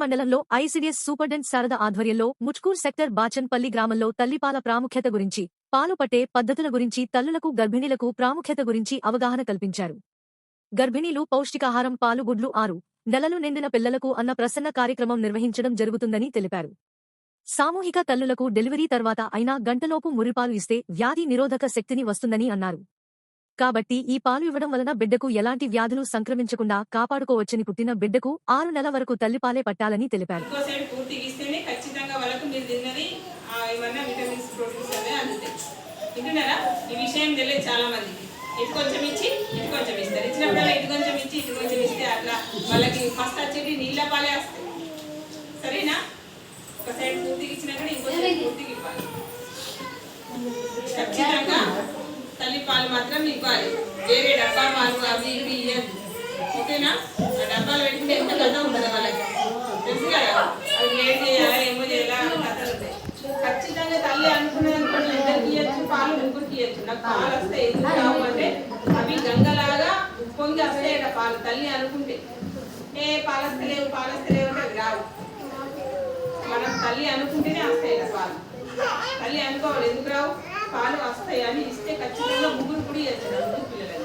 మండలంలో ICDS superintendent Sharada ఆధ్వర్యంలో Muchkur sector Bachanpalli గ్రామంలో తల్లిపాల ప్రాముఖ్యత గురించి పాలు పట్టే పద్ధతుల గురించి తల్లులకు గర్భిణీలకు ప్రాముఖ్యత గురించి అవగాహన కల్పించారు. గర్భిణీలు పౌష్టికాహారం పాలు గుడ్లు ఆరు నెలలు నిండిన పిల్లలకు అన్న ప్రసన్న కార్యక్రమం నిర్వహించడం జరుగుతుందని తెలిపారు. సామూహిక తల్లులకు డెలివరీ తర్వాత అయినా గంటలోపు మురిపాలు ఇస్తే వ్యాధి నిరోధక శక్తిని వస్తుందని అన్నారు. కాబట్టి ఈ పాలు ఇవ్వడం వలన బిడ్డకు ఎలాంటి వ్యాధులు సంక్రమించకుండా కాపాడుకోవచ్చని పుట్టిన బిడ్డకు ఆరు నెలల వరకు తల్లిపాలే పట్టాలని తెలిపారు. ఈ విషయం తెలియదు చాలా మందికి ఇటు కొంచెం ఇచ్చి ఇటు కొంచెం ఇస్తారు. ఇచ్చినప్పుడల్లా ఇటు కొంచెం ఇచ్చి ఇటు కొంచెం ఇస్తే అట్లా వాళ్ళకి ఫస్ట్ వచ్చేది నీళ్ళ పాలే వస్తాయి. తల్లి పాలు మాత్రం ఇవ్వాలి వేరే డబ్బా పాలు అవి ఇవి ఇవ్వద్దు ఓకేనా? ఆ డబ్బాలు పెట్టి ఎంత కథ ఉండదు వాళ్ళకి? తెలుసు కదా? అవి ఏం చేయాలా ఏమో చేయాలా కథలు ఉంటాయి. ఖచ్చితంగా తల్లి అనుకున్నది అనుకోండి ఇద్దరికి ఇవ్వచ్చు పాలు ముగ్గురికి ఇవ్వచ్చు నాకు పాలు వస్తే ఎందుకు కావు అంటే అవి గంగలాగా పొంగి వస్తాయట పాలు. తల్లి అనుకుంటే. ఏ పాలు వస్తలేవు పాలు వస్తలేవు అంటే అవి రావు. మనం తల్లి అనుకుంటేనే వస్తాయి పాలు. తల్లి అనుకోవాలి ఎందుకు రావు? పాలు వస్తాయని ఇస్తే ఖచ్చితంగా ముగ్గురు కూడా ఇవ్వచ్చు ముగ్గురు పిల్లలకి